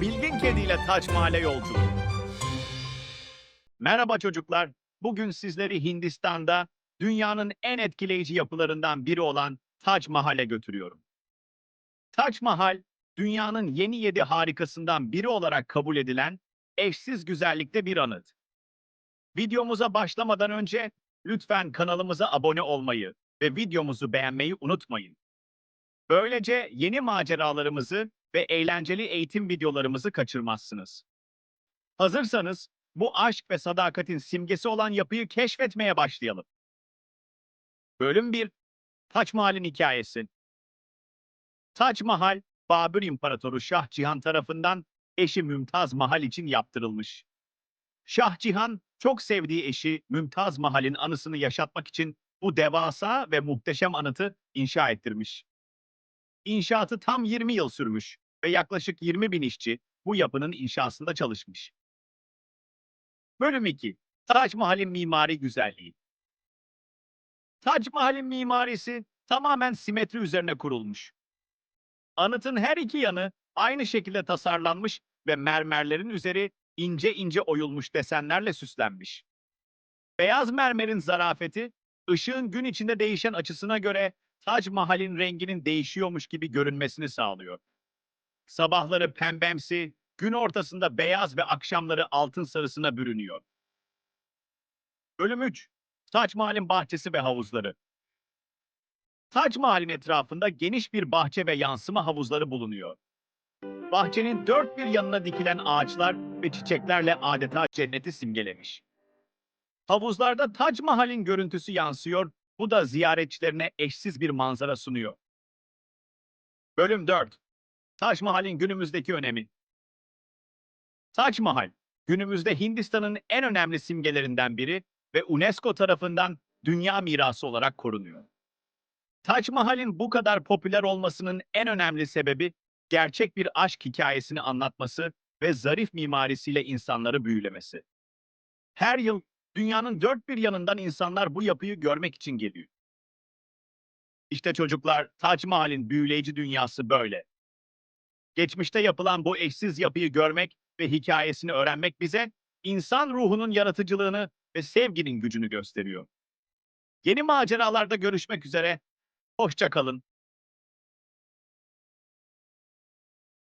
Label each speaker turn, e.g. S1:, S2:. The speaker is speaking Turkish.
S1: Bilgin Kedi ile Taç Mahal'e yolculuk. Merhaba çocuklar. Bugün sizleri Hindistan'da dünyanın en etkileyici yapılarından biri olan Taç Mahal'e götürüyorum. Taç Mahal, dünyanın yeni yedi harikasından biri olarak kabul edilen eşsiz güzellikte bir anıt. Videomuza başlamadan önce lütfen kanalımıza abone olmayı ve videomuzu beğenmeyi unutmayın. Böylece yeni maceralarımızı ve eğlenceli eğitim videolarımızı kaçırmazsınız. Hazırsanız bu aşk ve sadakatin simgesi olan yapıyı keşfetmeye başlayalım. Bölüm 1 Taç Mahal'in hikayesi. Taç Mahal, Babür İmparatoru Şah Cihan tarafından eşi Mümtaz Mahal için yaptırılmış. Şah Cihan, çok sevdiği eşi Mümtaz Mahal'in anısını yaşatmak için bu devasa ve muhteşem anıtı inşa ettirmiş. İnşaatı tam 20 yıl sürmüş ve yaklaşık 20 bin işçi bu yapının inşasında çalışmış. Bölüm 2. Taç Mahal'in mimari güzelliği. Taç Mahal'in mimarisi tamamen simetri üzerine kurulmuş. Anıtın her iki yanı aynı şekilde tasarlanmış ve mermerlerin üzeri ince ince oyulmuş desenlerle süslenmiş. Beyaz mermerin zarafeti, ışığın gün içinde değişen açısına göre Tac Mahal'in renginin değişiyormuş gibi görünmesini sağlıyor. Sabahları pembemsi, gün ortasında beyaz ve akşamları altın sarısına bürünüyor. Bölüm 3. Tac Mahal'in bahçesi ve havuzları. Tac Mahal'in etrafında geniş bir bahçe ve yansıma havuzları bulunuyor. Bahçenin dört bir yanına dikilen ağaçlar ve çiçeklerle adeta cenneti simgelemiş. Havuzlarda Tac Mahal'in görüntüsü yansıyor, bu da ziyaretçilerine eşsiz bir manzara sunuyor. Bölüm 4. Tac Mahal'in günümüzdeki önemi. Tac Mahal, günümüzde Hindistan'ın en önemli simgelerinden biri ve UNESCO tarafından dünya mirası olarak korunuyor. Tac Mahal'in bu kadar popüler olmasının en önemli sebebi gerçek bir aşk hikayesini anlatması ve zarif mimarisiyle insanları büyülemesi. Her yıl dünyanın dört bir yanından insanlar bu yapıyı görmek için geliyor. İşte çocuklar, Tac Mahal'in büyüleyici dünyası böyle. Geçmişte yapılan bu eşsiz yapıyı görmek ve hikayesini öğrenmek bize insan ruhunun yaratıcılığını ve sevginin gücünü gösteriyor. Yeni maceralarda görüşmek üzere. Hoşça kalın.